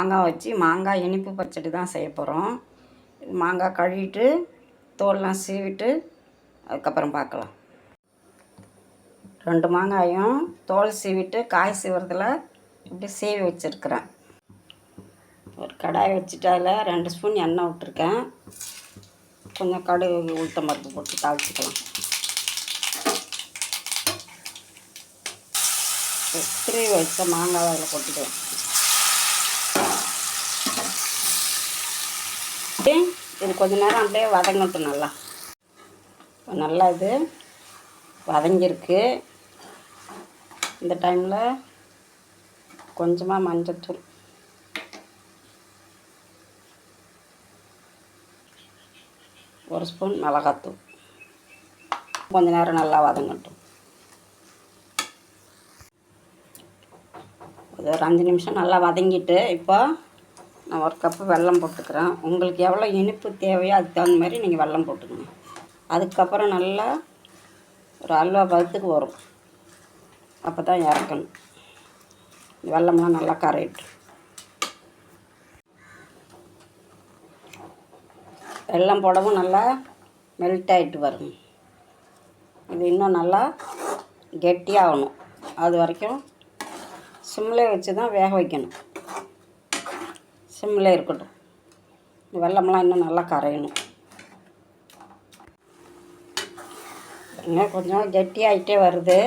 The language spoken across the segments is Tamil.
மாங்காய் வச்சு மாங்காய் இனிப்பு பச்சடி தான் செய்ய போகிறோம் மாங்காய் கழுவிட்டு தோல்லாம் சீவிட்டு அதுக்கப்புறம் பார்க்கலாம். ரெண்டு மாங்காயும் தோல் சீவிட்டு காய் சீவுறதில் இப்படி சீவி வச்சுருக்குறேன். ஒரு கடாய் வச்சுட்டு அதில் ரெண்டு ஸ்பூன் எண்ணெய் விட்டுருக்கேன். கொஞ்சம் கடுகு உளுத்த மருந்து போட்டு தாளிச்சிக்கலாம். திருவி வச்ச மாங்காய் அதில் கொட்டிக்கலாம் இது கொஞ்ச நேரம் அப்படியே வதங்கட்டும் நல்லா. நல்லா இது வதங்கியிருக்கு. இந்த டைமில் கொஞ்சமாக மஞ்சத்தூள் ஒரு ஸ்பூன் மிளகாத்தூள். கொஞ்ச நேரம் நல்லா வதங்கட்டும். ஒரு அஞ்சு நிமிஷம் நல்லா வதங்கிட்டு இப்போ நான் ஒரு கப்பு வெல்லம் போட்டுக்கிறேன். உங்களுக்கு எவ்வளோ இனிப்பு தேவையோ அதுக்கு தகுந்த மாதிரி நீங்கள் வெல்லம் போட்டுக்கணும் அதுக்கப்புறம் நல்லா ஒரு அல்வா பதத்துக்கு வரும். அப்போ தான் இறக்கணும் வெள்ளம்லாம் நல்லா கரையிட்டு வெள்ளம் போடவும் நல்லா மெல்ட் ஆகிட்டு வரும். இது இன்னும் நல்லா கெட்டியாகணும். அது வரைக்கும் சிம்லே வச்சு தான் வேக வைக்கணும். சிம்மில் இருக்கட்டும். வெள்ளம்லாம் இன்னும் நல்லா கரையணும். இன்னும் கொஞ்சம் கெட்டியாகிட்டே வருது.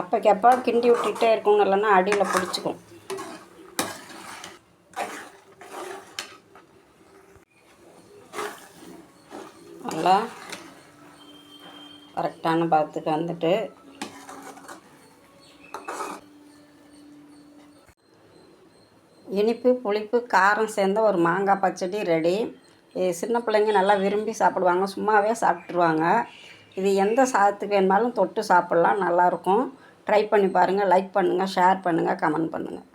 அப்போக்கப்போ கிண்டி விட்டுக்கிட்டே இருக்கணும் இல்லைன்னா அடியில் பிடிச்சிக்கும். நல்லா கரெக்டான பாத்துக்கு வந்துட்டு இனிப்பு புளிப்பு காரம் சேர்ந்த ஒரு மாங்காய் பச்சடி ரெடி சின்ன பிள்ளைங்க நல்லா விரும்பி சாப்பிடுவாங்க. சும்மாவே சாப்பிட்ருவாங்க இது எந்த சாதத்துக்கு வேணுமாலும் தொட்டு சாப்பிட்லாம். நல்லாயிருக்கும் ட்ரை பண்ணி பாருங்கள் லைக் பண்ணுங்கள் ஷேர் பண்ணுங்கள் கமெண்ட் பண்ணுங்கள்